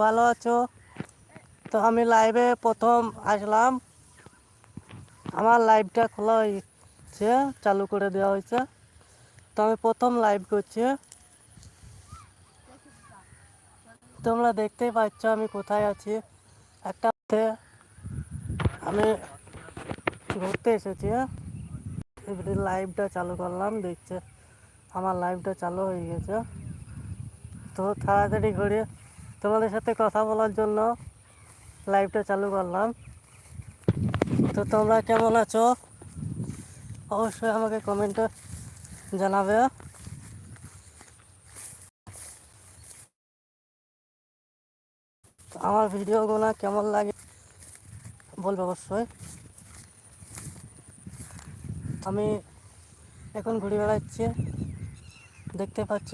ভালো আছো? তো আমি লাইভে প্রথম আসলাম। আমার লাইভটা খোলা হয়েছে, চালু করে দেওয়া হয়েছে। তো আমি প্রথম লাইভ করছি। তোমরা দেখতেই পাচ্ছ আমি কোথায় আছি। একটা আমি ঘুরতে এসেছি। এবারে লাইভটা চালু করলাম, দেখছে। আমার লাইভটা চালু হয়ে গেছে। তো তাড়াতাড়ি করে তোমাদের সাথে কথা বলার জন্য লাইভটা চালু করলাম। তো তোমরা কেমন আছো? অবশ্যই আমাকে কমেন্টে জানাবে। আমার ভিডিওগুলো কেমন লাগে বলবে অবশ্যই। আমি এখন ঘুরে বেড়াচ্ছি। দেখতে পাচ্ছ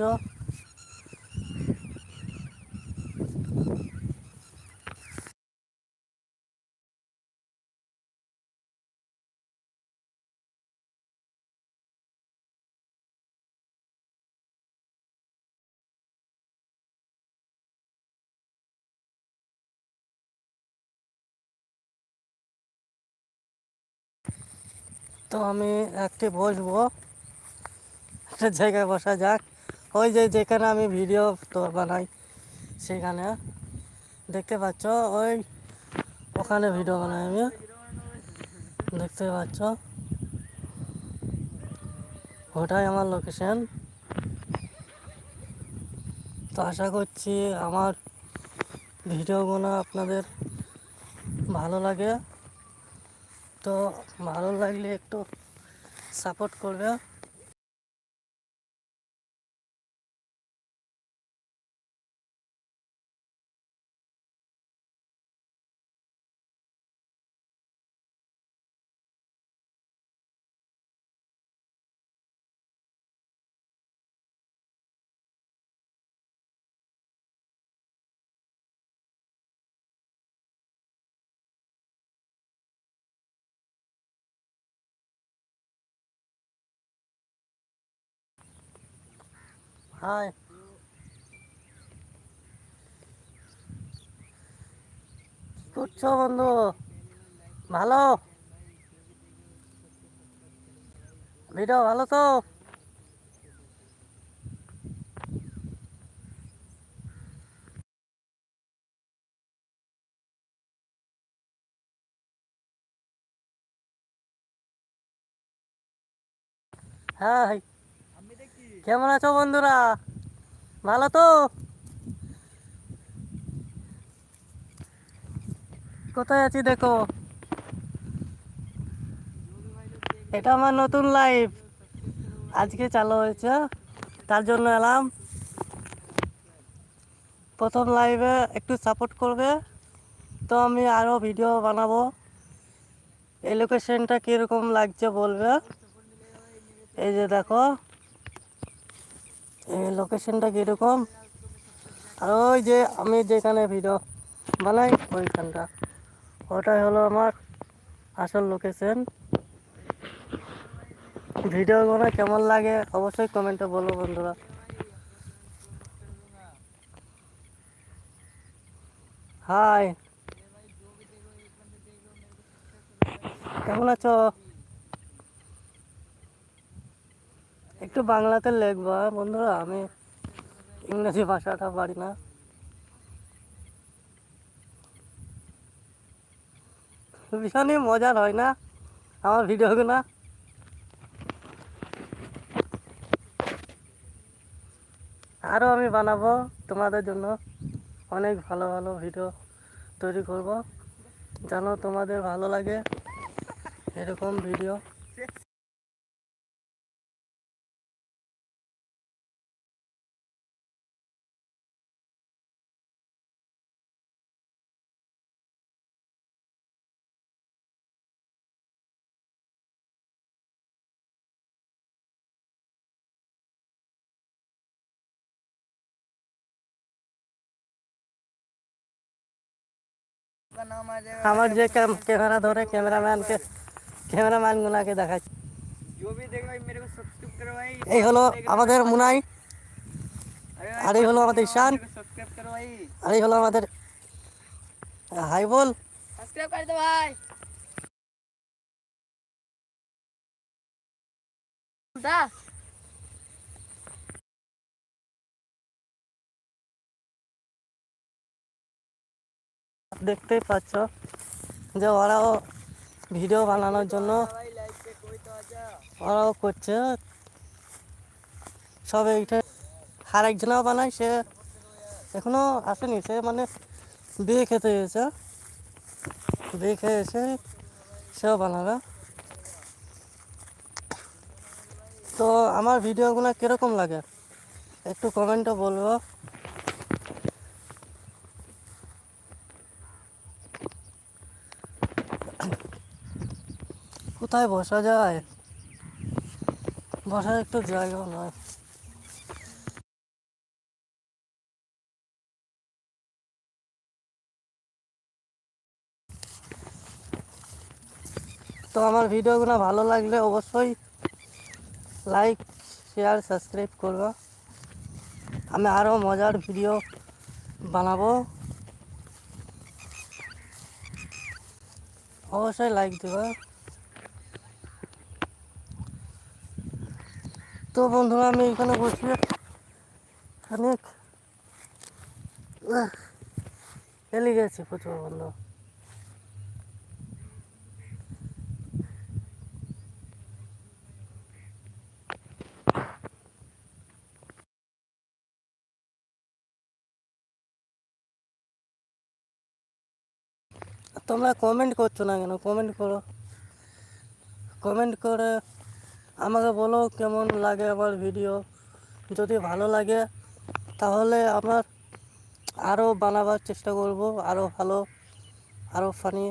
তো আমি একটি বসবো। একটা জায়গায় বসা যাক। ওই যে যেখানে আমি ভিডিও তো বানাই, সেখানে। দেখতে পাচ্ছ? ওই ওখানে ভিডিও বানাই আমি। দেখতে পাচ্ছ? ওটাই আমার লোকেশন তো আশা করছি আমার ভিডিওগুলো আপনাদের ভালো লাগে। তো ভালো লাগলে একটু সাপোর্ট করবে। হাই কি করছ বন্ধু ভালো ভিডিও ভালো তো হ্যাঁ কেমন আছো বন্ধুরা? ভালো তো? কোথায় আছি দেখো? এটা আমার নতুন লাইফ আজকে চালু হয়েছে। তার জন্য এলাম। প্রথম লাইভে একটু সাপোর্ট করবে। তো আমি আরও ভিডিও বানাবো। এই লোকেশনটা কীরকম লাগছে বলবে? এই যে দেখো। লোকেশনটা কীরকম? আর ওই যে আমি যেখানে ভিডিও বানাই, ওইখানটা। ওটাই হলো আমার আসল লোকেশন ভিডিওগুলো কেমন লাগে অবশ্যই কমেন্টে বলো বন্ধুরা। হাই কেমন আছো? একটু বাংলাতে লিখবা। বন্ধুরা, আমি ইংরেজি ভাষাটা পারি না। ভীষণই মজার হয় না আমার ভিডিওগুলো? আরও আমি বানাবো তোমাদের জন্য। অনেক ভালো ভালো ভিডিও তৈরি করব। যেন তোমাদের ভালো লাগে এরকম ভিডিও। আমার যে ক্যামেরা ধরে ক্যামেরাম্যানকে ক্যামেরাম্যানগুলোকে দেখাচ্ছি। এই হলো আমাদের মুনাই। আর এই হলো আমাদের ঈশান। আর এই হলো আমাদের হাই বল ভাই। দা। দেখতেই পাচ্ছ যে ওরাও ভিডিও বানানোর জন্য ওরাও করছে। সব এইটা আর একজনও বানায়, সে এখনও আসেনি, সে মানে বিয়ে খেতে এসে বিয়ে খেয়ে এসে সেও বানাবে তো আমার ভিডিওগুলো কীরকম লাগে? একটু কমেন্টও বলব। কোথায় বসা যায়? বসার একটু জায়গাও নয় তো আমার ভিডিওগুলো ভালো লাগলে অবশ্যই লাইক, শেয়ার, সাবস্ক্রাইব করবা। আমি আরও মজার ভিডিও বানাবো। অবশ্যই লাইক দেবা। তো বন্ধুরা আমি এখানে বসে অনেক আহ, এলি গেছি প্রচুর বন্ধু। তোমরা কমেন্ট করছ না কেন? কমেন্ট করো। কমেন্ট করে আমাকে বলো কেমন লাগে আমার ভিডিও যদি ভালো লাগে, তাহলে আমার আরও বানাবার চেষ্টা করব আরও ভালো আরও ফানি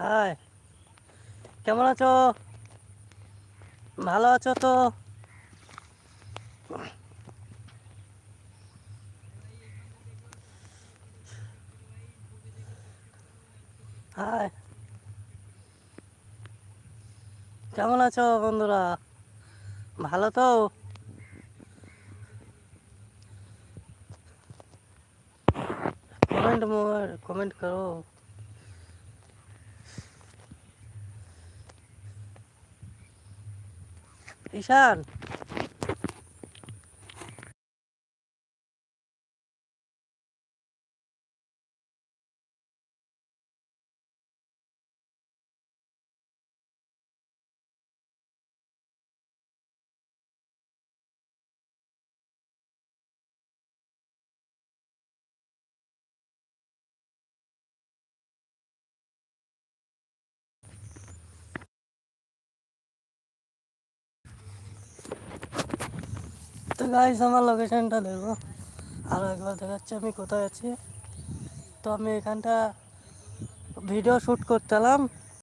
হাই। কেমন আছো? ভালো আছো তো? হাই। কেমন আছো বন্ধুরা? ভালো তো? কমেন্ট কমেন্ট করো। ঈশান তো গাইস আমার লোকেশনটা দেবো আর একবার দেখাচ্ছি আমি কোথায় আছি। তো আমি এখানটা ভিডিও শ্যুট করতে এলাম।